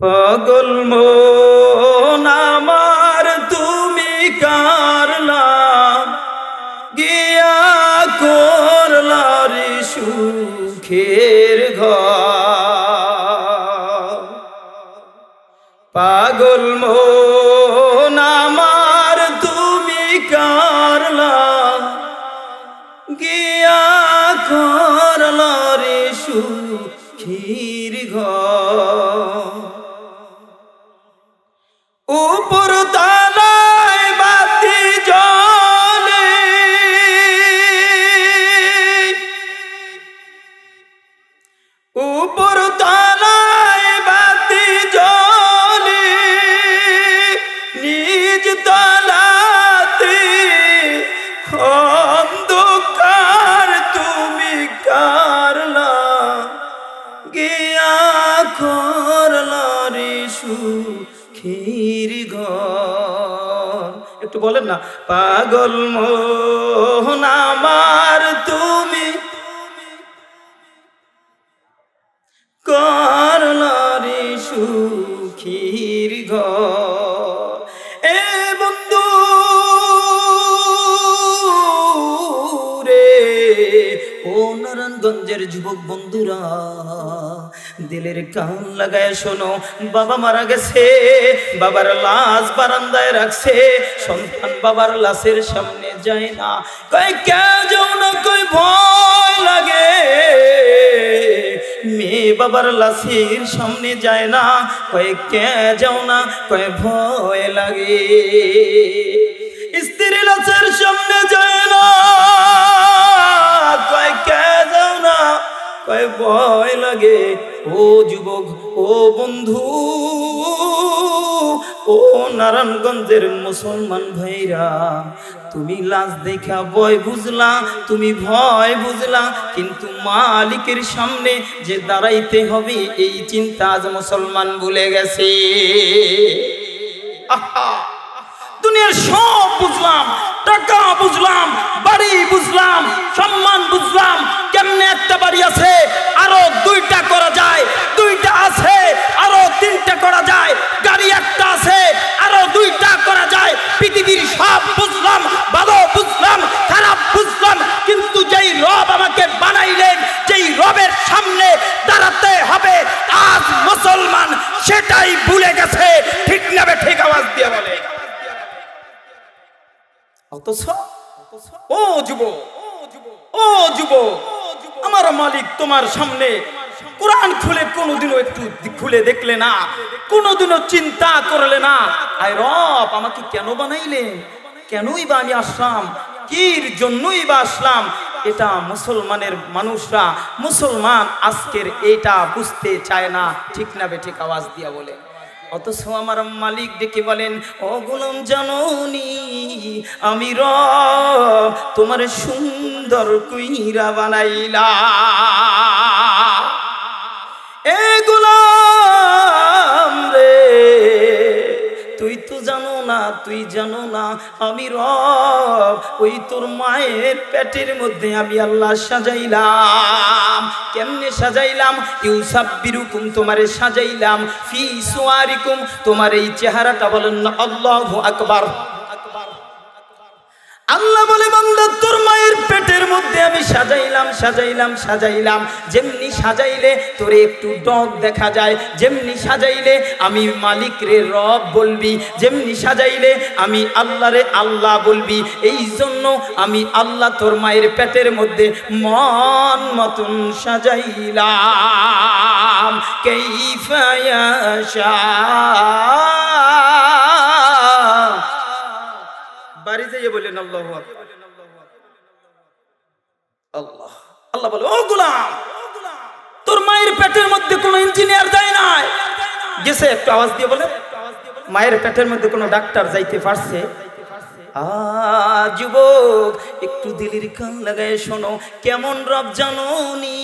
পাগল মন বলেন না পাগল মোহন আমার তুমি। করলা রে সুখীর ঘর। এ যুবক বন্ধুরা। দিলের কান লাগায় শোনো, বাবা মারা গেছে, বাবার লাশ বারান্দায় রাখছে, সন্তান বাবার লাশের সামনে যায় না। কয় কে যাও না কই ভয় লাগে। মেয়ে বাবার লাশের সামনে যায় না, কয়ে কে যাও না কয়ে ভয় লাগে। স্ত্রী লাশের সামনে যায় না। ভয় লাগে। ও যুবক, ও বন্ধু, ও নারায়ণগঞ্জের মুসলমান ভাইরা, তুমি লাশ দেখা ভয় বুঝলা, তুমি ভয় বুঝলা, কিন্তু মালিকের সামনে যে দাঁড়াইতে হবে, এই চিন্তা আজ মুসলমান ভুলে গেছে। আহা! দুনিয়ার সব বুঝলাম, টাকা বুঝলাম, বাড়ি বুঝলাম, সম্মান বুঝলাম, কেমনে একটা বাড়ি আছে? আরও দুইটা করা যায়, দুইটা আছে, আরও তিনটা করা যায়। ও যুব ও যুব আমার মালিক তোমার সামনে কোরআন খুলে কোনোদিনও একটু খুলে দেখলে না, কোনোদিনও চিন্তা করলে না। আয় রব, আমাকে কেন বানাইলেন? কেনই বা আমি আসলাম? কির জন্যই বা আসলাম? এটা মুসলমানের মানুষরা, মুসলমান আজকের এটা বুঝতে চায় না। ঠিক না বে, ঠিক আওয়াজ দিয়া বলে অথচ আমার মালিক ডেকে বলেন, ও গুলাম জাননি, আমি র তোমার সুন্দর কুইরা বানাইলা এ তুই জানো না, আমি রব। ওই তোর মায়ের পেটের মধ্যে আমি আল্লাহ সাজাইলাম। কেমনে সাজাইলাম? ইউসাব বিরুকুম তোমারে সাজাইলাম। ফি সোয়ারিকুম তোমার এই চেহারাটা বলেন আল্লাহু আকবার। আল্লাহ বলে, বান্দা, তোর মায়ের পেটের মধ্যে আমি সাজাইলাম সাজাইলাম সাজাইলাম। যেমনি সাজাইলে তোরে একটু ডগ দেখা যায়, যেমনি সাজাইলে আমি মালিক রে রব বলবি, যেমনি সাজাইলে আমি আল্লাহ রে আল্লাহ বলবি। এই জন্য আমি আল্লাহ তোর মায়ের পেটের মধ্যে মন মতন সাজাইলাম। কেইফায়াশা বাড়ি যাইয়ে বললেন, আল্লাহ আল্লাহ আল্লাহ বলে, ও গোলাম, তোর মায়ের পেটের মধ্যে কোনো ইঞ্জিনিয়ার যায় নাই? গেছে, একটু আওয়াজ দিয়ে বলে মায়ের পেটের মধ্যে কোনো ডাক্তার যাইতে পারছে? যুবক, একটু দিলির কান লাগায় শোনো, কেমন রব জানোনি?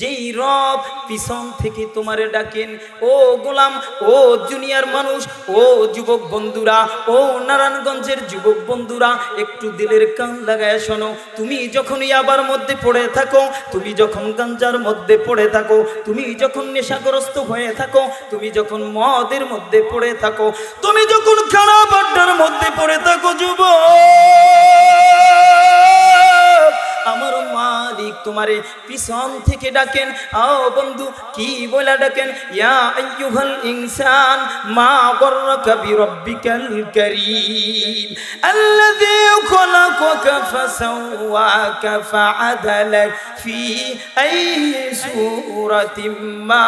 যেই রব পিছন থেকে তোমারে ডাকেন, ও গোলাম, ও জুনিয়র মানুষ, ও যুবক বন্ধুরা, ও নারায়ণগঞ্জের যুবক বন্ধুরা, একটু দিলের কান লাগায় শোনো। তুমি যখন ইয়াবার মধ্যে পড়ে থাকো, তুমি যখন গাঞ্জার মধ্যে পড়ে থাকো, তুমি যখন নেশাগ্রস্ত হয়ে থাকো, তুমি যখন মদের মধ্যে পড়ে থাকো, তুমি যখন খারাপ আড্ডার মধ্যে পড়ে থাকো, যুবক। আমার মালিক তোমারে পিছন থেকে ডাকেন। আও বন্ধু, কি বলে ডাকেন? ইয়া আইয়ুহাল ইনসান, মা গররাকা বিরাব্বিকাল কারীম। আল্লাযী খলাকাকা ফাসাওয়াকা ফাআদালাক ফি আইয়ি সূরাতিন মা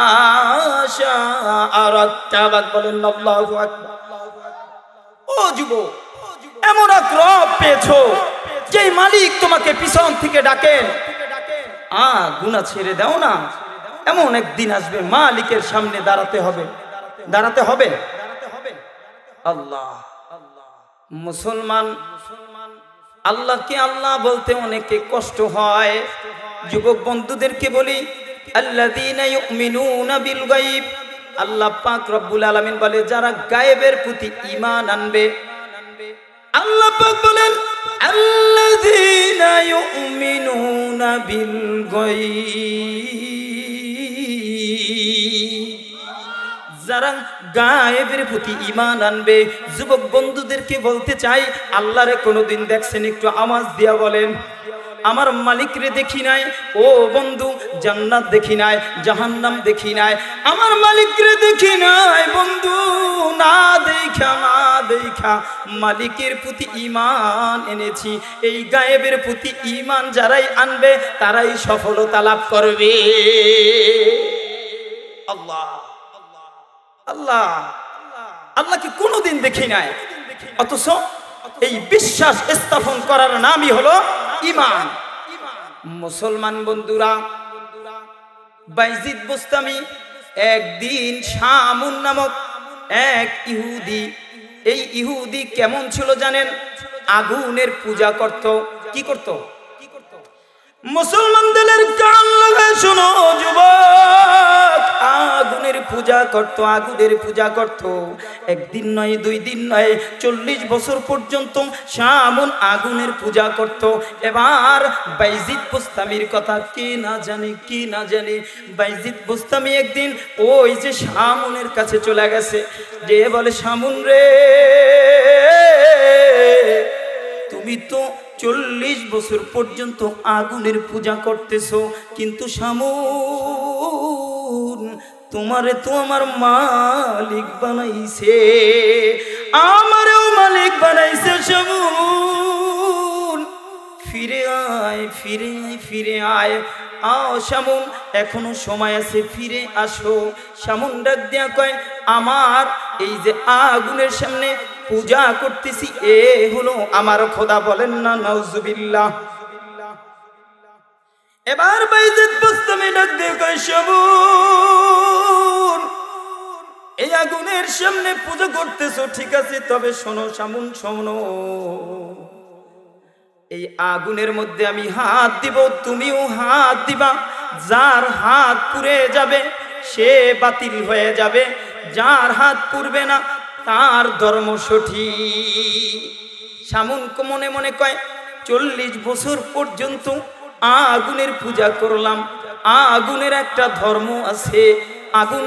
শাআ। রাক্কাবাক বলেন, আল্লাহু আকবার। ও যুবক এমন এক রব পেয়েছ যে মালিক তোমাকে পিছন থেকে ডাকেন আ গুনা ছেড়ে দাও না। এমন একদিন আসবে, মালিকের সামনে দাঁড়াতে হবে। দাঁড়াতে হবে? আল্লাহ। মুসলমান, আল্লাহকে আল্লাহ বলতে অনেকে কষ্ট হয়। যুবক বন্ধুদেরকে বলি আল্লাহ পাক রব্বুল আলামিন বলে, যারা গায়েবের প্রতি ঈমান আনবে আল্লাহ পাক বলেন, আল্লাযীনা ইউমিনুনা বিল গায়ব। যারা গায়েবের প্রতি ইমান আনবে, যুবক বন্ধুদেরকে বলতে চাই, আল্লাহরে কোনোদিন দেখছেন একটু আওয়াজ দিয়া বলেন। আমার মালিকরে দেখি নাই, ও বন্ধু, জান্নাত দেখি নাই, জাহান্নাম দেখি নাই। আমার মালিকরে দেখি নাই, বন্ধু, না দেখা না দেখা। মালিকের প্রতি ইমান এনেছি, এই গায়েবের প্রতি ইমান যারাই আনবে, তারাই সফলতা লাভ করবে। আল্লাহ আল্লাহ, আল্লাহকে কোনোদিন দেখি নাই। অথচ এই বিশ্বাস স্থাপন করার নামই হলো ইমান। মুসলমান বন্ধুরা, বাইজিদ বুস্তামি একদিন শামুন নামক এক ইহুদি, এই ইহুদি কেমন ছিল জানেন? আগুনের পূজা করত। কি করত? মুসলমানদের লাগায় শোনো যুবক, আগুনের পূজা করত, আগুনের পূজা করত। একদিন নয়, দুই দিন নয়, চল্লিশ বছর পর্যন্ত সামন আগুনের পূজা করত। এবার বাইজিদ বুস্তামির কথা কে না জানে, কে না জানে? বাইজিদ বুস্তামি একদিন ওই যে সামনের কাছে চলে গেছে। যে বলে সামুন রে, তুমি তো চল্লিশ বছর পর্যন্ত আগুনের পূজা করতেছো, কিন্তু সামুন তোমারে তো আমার মালিক বানাইছে। আমারও মালিক বানাইছে সামুন ফিরে আয় ফিরে আয় ফিরে আয়। আও শামুন, এখনও সময় আছে, ফিরে আসো। শামুন ডাক দেয়া কয়, আমার এই যে আগুনের সামনে পূজা করতেছি, এ হলো আমার খোদা বলেন না, নাউজুবিল্লাহ। এবার বাইজিদ বুস্তামি ডাক দিয়ে কয় শামুন এই আগুনের সামনে পূজা করতেছো, ঠিক আছে, তবে শোনো শামুন শোনো। এই আগুনের মধ্যে আমি হাত দিব, তুমিও হাত দিবা। যার হাত পুড়ে যাবে, সে বাতিল হয়ে যাবে। যার হাত পুড়বে না তার ধর্ম সঠিক। সামুন মনে মনে কয়, চল্লিশ বছর পর্যন্ত আগুনের পূজা করলাম। আগুনের একটা ধর্ম আছে। আগুন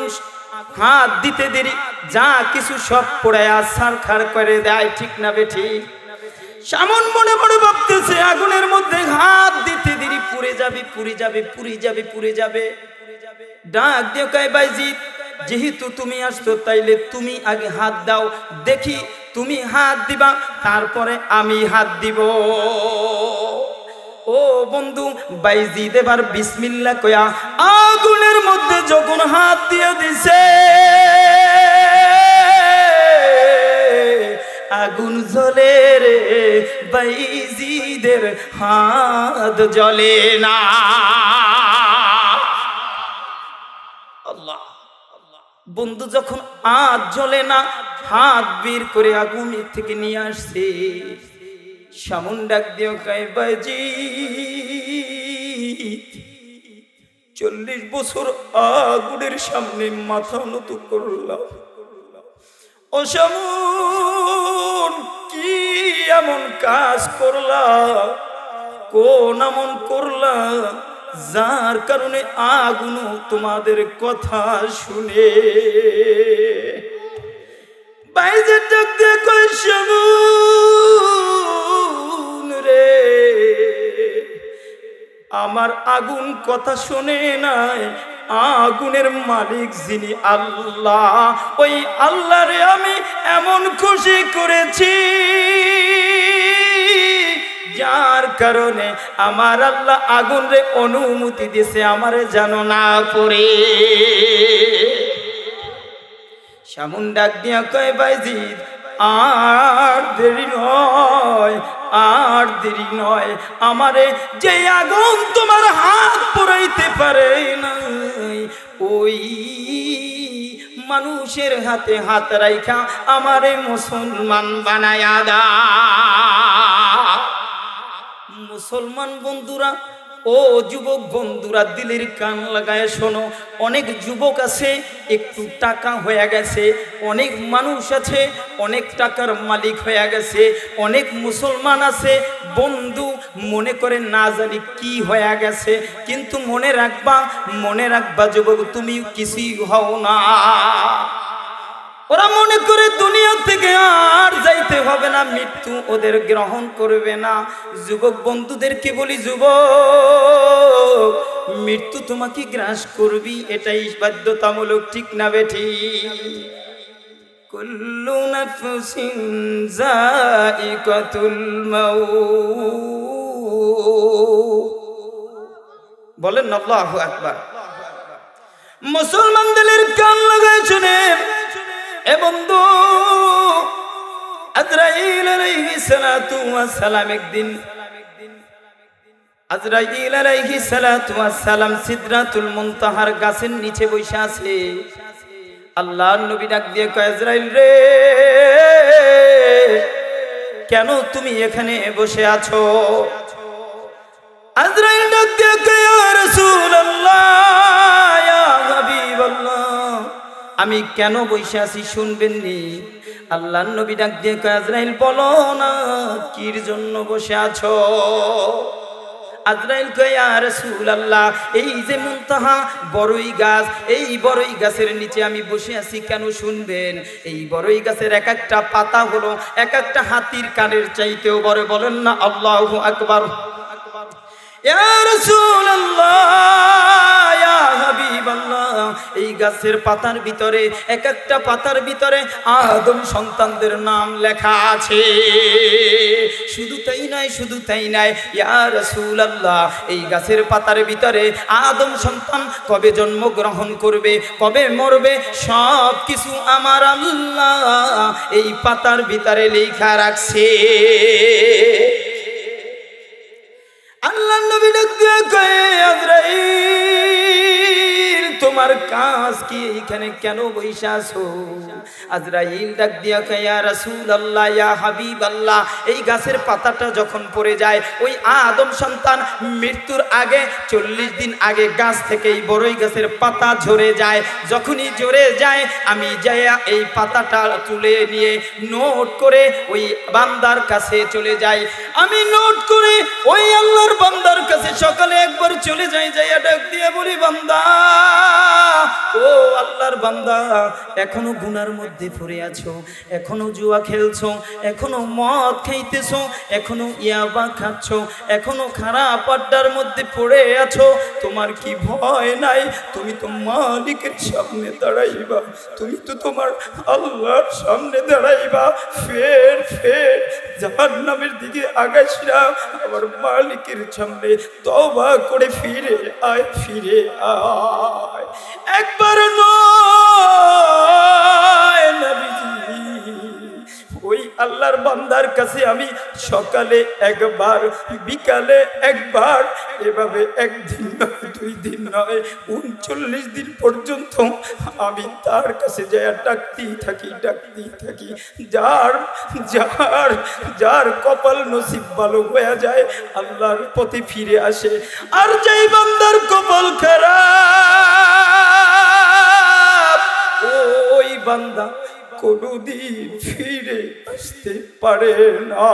হাত দিতে দেরি, যা কিছু সব পড়ায় আসার খার করে দেয়, ঠিক না বেঠিক সামন মনে মনে ভাবতেছে, আগুনের মধ্যে হাত দিতে দেরি, পুড়ে যাবে পুড়ে যাবে পুড়ে যাবে পুড়ে যাবে। ডাক দিও কাই বাইজিৎ যেহেতু তুমি আসতো তাইলে তুমি আগে হাত দাও, দেখি তুমি হাত দিবা, তারপরে আমি হাত দিব। ও বন্ধু, বাইজি এবার বিসমিল্লা কয়া, আগুনের মধ্যে যখন হাত দিয়ে দিছে, আগুন জ্বলে রে, বাইজিদের হাত জ্বলে না। বন্ধু যখন হাত জ্বলে না, হাত বের করে আগুনের থেকে নিয়ে আসছে। সামুন ডাক দিও কাই বাজি। চল্লিশ বছর আগুনের সামনে মাথা নত করলাম। অসামন কি এমন কাজ করলা কোন এমন করলা যার কারণে আগুন তোমাদের কথা শুনে। বাইরে ডাক দিয়ে রে? আমার আগুন কথা শোনে নাই, আগুনের মালিক যিনি আল্লাহ। ওই আল্লাহরে আমি এমন খুশি করেছি। যার কারণে আমার আল্লাহ আগুন রে অনুমতি দিছে আমারে জানো না করে সামুন ডাক দিয়া কয় বাইজিদ আর দেরি নয়, আর দেরি নয়, আমারে যে আগুন তোমার হাত পড়াইতে পারে নাই, ওই মানুষের হাতে হাত রাইখা আমারে মুসলমান বানায়া দা মুসলমান বন্ধুরা, ও যুবক বন্ধুরা, দিলের কান লাগায় শোনো। অনেক যুবক আছে, একটু টাকা হয়ে গেছে। অনেক মানুষ আছে, অনেক টাকার মালিক হয়ে গেছে। অনেক মুসলমান আছে, বন্ধু, মনে করে না জানি কি হয়ে গেছে। কিন্তু মনে রাখবা মনে রাখবা যুবক, তুমি কিছুই হও না। ওরা মনে করে দুনিয়া না, মৃত্যু ওদের গ্রহণ করবে না। যুবক বন্ধুদেরকে বলি, যুবক? মৃত্যু তোমাকে গ্রাস করবি, এটাই বাধ্যতামূলক, ঠিক না বেঠি কুল্লু নাফসিন যায়িকাতুল মাউত। বলেন আকবার। মুসলমানদের কান লাগায় শুনে এ বন্ধু আজরাইল আলাইহিস সালাতু ওয়াস সালাম একদিন, আজরাইল আলাইহিস সালাতু ওয়াস সালাম সিদরাতুল মুনতাহার গাছের নিচে বসে আছে। আল্লাহর নবী ডাক দিয়ে কয়, আজরাইল রে, কেন তুমি এখানে বসে আছো? আজরাইল ডাক দিয়ে কয় রাসূলুল্লাহ, ইয়া হাবিবাল্লাহ, আমি কেন বসে আছি শুনবেন নি আল্লাহ নবী ডাক দিয়ে আজরাইল বলো না, কির জন্য বসে আছো? আজরাইল কয় আর আল্লাহ এই যে মুনতাহা বড়ই গাছ, এই বড়ই গাছের নিচে আমি বসে আছি, কেন শুনবেন? এই বড়ই গাছের এক একটা পাতা হলো, এক একটা হাতির কানের চাইতেও বড়। বলেন না, আল্লাহু আকবার। এই গাছের পাতার ভিতরে, এক একটা পাতার ভিতরে আদম সন্তানদের নাম লেখা আছে। শুধু তাই নয়, শুধু তাই নয়, ইয়া রাসূলুল্লাহ, এই গাছের পাতার ভিতরে আদম সন্তান কবে জন্মগ্রহণ করবে, কবে মরবে সব কিছু আমার আল্লাহ এই পাতার ভিতরে লেখা রাখছে। আল্লাহ নবী ডাক দিয়ে কয়ে তোমার কাজ কি? এইখানে কেন আছো? আজরাইল ডাক দিয়া ইয়া রাসূলুল্লাহ, ইয়া হাবিবাল্লাহ। এই গাছের পাতাটা যখন পড়ে যায়, ওই আদম সন্তান মৃত্যুর আগে, চল্লিশ দিন আগে গাছ থেকে এই বড়ই গাছের পাতা ঝরে যায়। যখনই ঝরে যায়, আমি যাইয়া এই পাতাটা তুলে নিয়ে নোট করে ওই বান্দার কাছে চলে যাই। আমি নোট করে ওই আল্লাহর বান্দার কাছে সকালে একবার চলে যাই, যাইয়া ডাক দিয়ে বলি, বান্দা ও আল্লাহর বান্দা, এখনও গুনার মধ্যে পড়ে আছো, এখনও জুয়া খেলছো, এখনও মদ খাইতেছো, এখনও ইয়াবা খাচ্ছ, এখনও খারাপ আড্ডার মধ্যে পড়ে আছো, তোমার কি ভয় নাই? তুমি তো মালিকের সামনে দাঁড়াইবা, তুমি তো তোমার আল্লাহর সামনে দাঁড়াইবা, ফের ফের জাহান নামের দিকে আগাইসরা আমার মালিকের সামনে তবা করে ফিরে আয় ফিরে আয়। একবার নয় নবীজি ওই আল্লাহ আল্লাহর বান্দার কাছে আমি সকালে একবার, বিকালে একবার, এভাবে একদিন নয়, দুই দিন নয়, উনচল্লিশ দিন পর্যন্ত আমি তার কাছে যাই ডাকতেই থাকি ডাকতেই থাকি। যার যার যার কপাল নসিব ভালো হয়ে যায়, আল্লাহর পথে ফিরে আসে। আর যেই বান্দার কপাল খারাপ, ওই বান্দা কোনদিন ফিরে আসতে পারে না।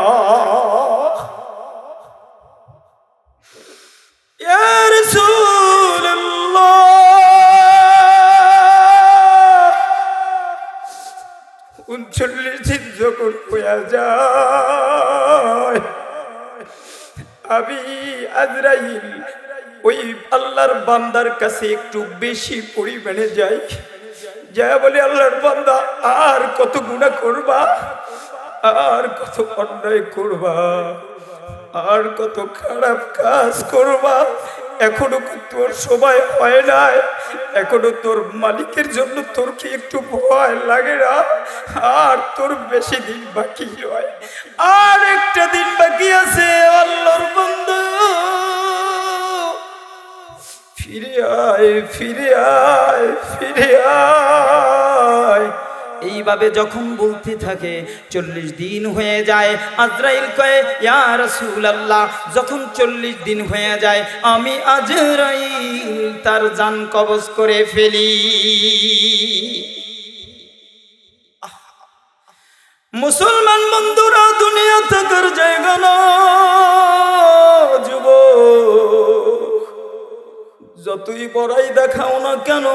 আমি আল্লাহর বান্দার কাছে একটু বেশি পরিমাণে যাই। যা বলে আল্লাহর বান্দা, আর কত গুণা করবা? আর কত অন্যায় করবা? আর কত খারাপ কাজ করবা? এখনও তোর সময় হয় নাই? এখনও তোর মালিকের জন্য তোর কি একটু ভয় লাগে না? আর তোর বেশি দিন বাকি হয় আর একটা দিন বাকি আছে, আল্লাহর বন্ধু ফিরে আয় ফিরে আয় ফিরে আয়। এইভাবে যখন বলতে থাকে, চল্লিশ দিন হয়ে যায়, আজরাইল কয়ে, ইয়া আল্লাহ যখন চল্লিশ দিন হয়ে যায়, আমি আজরাইল, তার জান কবজ করে ফেলি। মুসলমান বন্ধুরা, দুনিয়া থাকার জায়গা না, যুবক। যতই বড়াই দেখাও না কেন,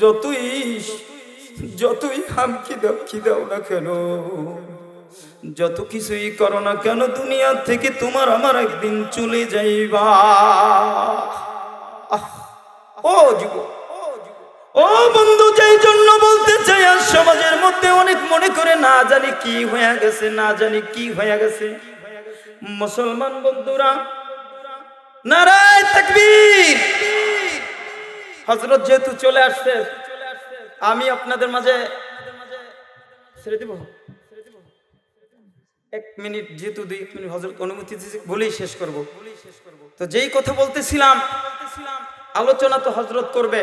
যতই যতই হামকি দমকি দাও না কেন, যত কিছুই করো না কেন, দুনিয়া থেকে তোমার আমার একদিন চলে যাইবা। ও যুব ও বন্ধু, যেই জন্য বলতে চাই আর সমাজের মধ্যে অনেক মনে করে না জানি কি হয়ে গেছে, না জানি কি হয়ে গেছে। মুসলমান বন্ধুরা নারায় তাকবীর। হজরত যেহেতু চলে আসছে, আমি আপনাদের মাঝে ছেড়ে দিব? এক মিনিট যেহেতু দুই মিনিট হজরত অনুমতি বলেই শেষ করব। তো যেই কথা বলতেছিলাম, আলোচনা তো হজরত করবে।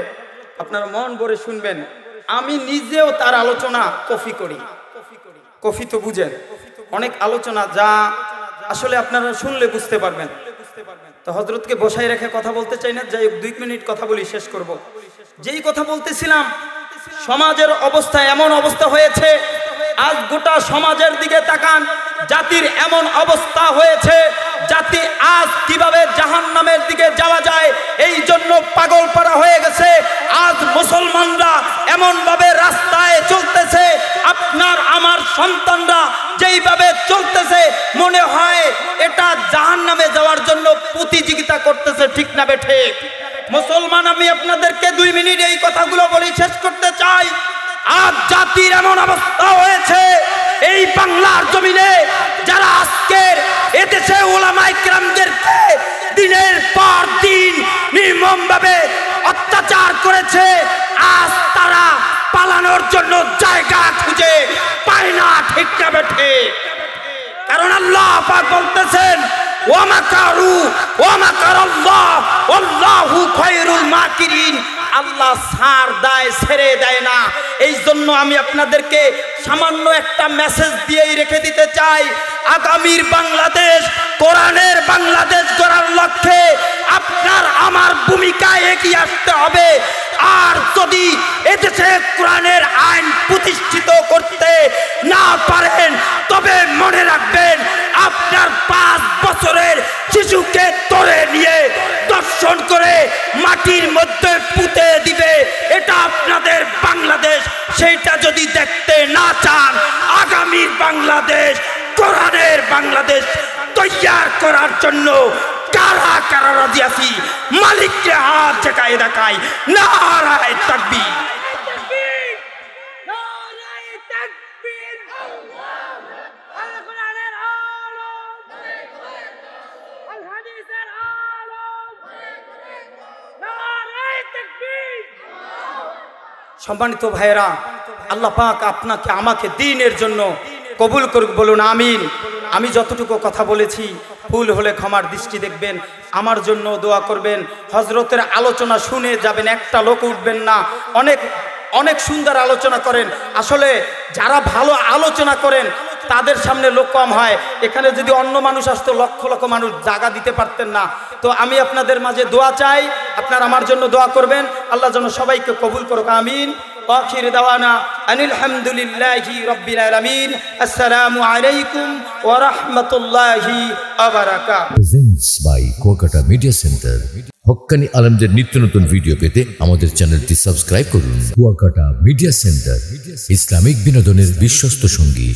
আপনারা মন ভরে শুনবেন। আমি নিজেও তার আলোচনা কফি করি। কফি তো বুঝেন, অনেক আলোচনা যা আসলে আপনারা শুনলে বুঝতে পারবেন। তো হজরতকে বসাই রেখে কথা বলতে চাই না, যাই হোক, দুই মিনিট কথা বলি, শেষ করব। যেই কথা বলতেছিলাম, সমাজের অবস্থা এমন অবস্থা হয়েছে, আজ গোটা সমাজের দিকে তাকান, জাতির এমন অবস্থা হয়েছে, জাতি আজ কীভাবে জাহান নামের দিকে যাওয়া যায়, এই জন্য পাগল পাড়া হয়ে গেছে, আজ মুসলমানরা এমন ভাবে রাস্তায় চলতেছে, আপনার, আমার সন্তানরা যেইভাবে চলতেছে, মনে হয় এটা জাহান নামে প্রতিযোগিতা করতেছে, ঠিক না বেঠে মুসলমান, আমি আপনাদেরকে দুই মিনিট এই কথাগুলো বলি, শেষ করতে চাই। আজ জাতির এমন অবস্থা হয়েছে, এই বাংলার জমিনে যারা আজকের এদেশে ওলামাই ক্রামদেরকে দিনের পর দিন নির্মমভাবে অত্যাচার করেছে, আজ তারা পালানোর জন্য জায়গা খুঁজে পায় না, ঠিক না বেঠে কারণ আল্লাহ বলতেছেন ওয়ামাকারু ওয়ামাকার আল্লাহ আল্লাহু খায়রুল মাকিরিন আল্লাহ সার দেয়, ছেড়ে দেয় না। এই জন্য আমি আপনাদেরকে সামান্য একটা মেসেজ দিয়েই রেখে দিতে চাই। আগামীর বাংলাদেশ, কোরআনের বাংলাদেশ করার লক্ষ্যে আপনার, আমার ভূমিকায় এগিয়ে আসতে হবে। আর যদি এদেশে কোরআনের আইন প্রতিষ্ঠিত করতে না পারেন, তবে মনে রাখবেন, আপনার পাঁচ বছরের শিশুকে ধরে নিয়ে দর্শন করে মাটির মধ্যে পুঁতে দিবে, এটা আপনাদের বাংলাদেশ। সেইটা যদি দেখতে না চান আগামীর বাংলাদেশ, কোরআনের বাংলাদেশ তৈয়ার করার জন্য কারা কারা রাজি আছি? মালিককে হাত ঠেকায় দেখায় না হারায় তাকবি সম্মানিত ভাইয়েরা, আল্লাহ পাক আপনাকে, আমাকে দিনের জন্য কবুল করুক বলুন, আমিন। আমি যতটুকু কথা বলেছি, ভুল হলে ক্ষমার দৃষ্টি দেখবেন, আমার জন্য দোয়া করবেন। হজরতের আলোচনা শুনে যাবেন, একটা লোক উঠবেন না। অনেক অনেক সুন্দর আলোচনা করেন। আসলে যারা ভালো আলোচনা করেন তাদের সামনে লোক কম হয়। এখানে যদি অন্য মানুষ আসতো, লক্ষ লক্ষ মানুষ জায়গা দিতে পারতেন না। তো আমি আপনাদের মাঝে দোয়া চাই, আপনার আমার জন্য দোয়া করবেন। আল্লাহ যেন সবাইকে কবুল করুক, আমিন। আখির দাওয়ানা আনিল হামদুলিল্লাহি রাব্বিল আলামিন। আসসালামু আলাইকুম ওয়া রাহমাতুল্লাহি ওয়া বারাকাতুহু। Presents by Kuakata media centre হক্কানি আলমদের নিত্য নতুন ভিডিও পেতে আমাদের চ্যানেলটি সাবস্ক্রাইব করুন। কুয়াকাটা মিডিয়া সেন্টার ইসলামিক বিনোদনের বিশ্বস্ত সঙ্গী।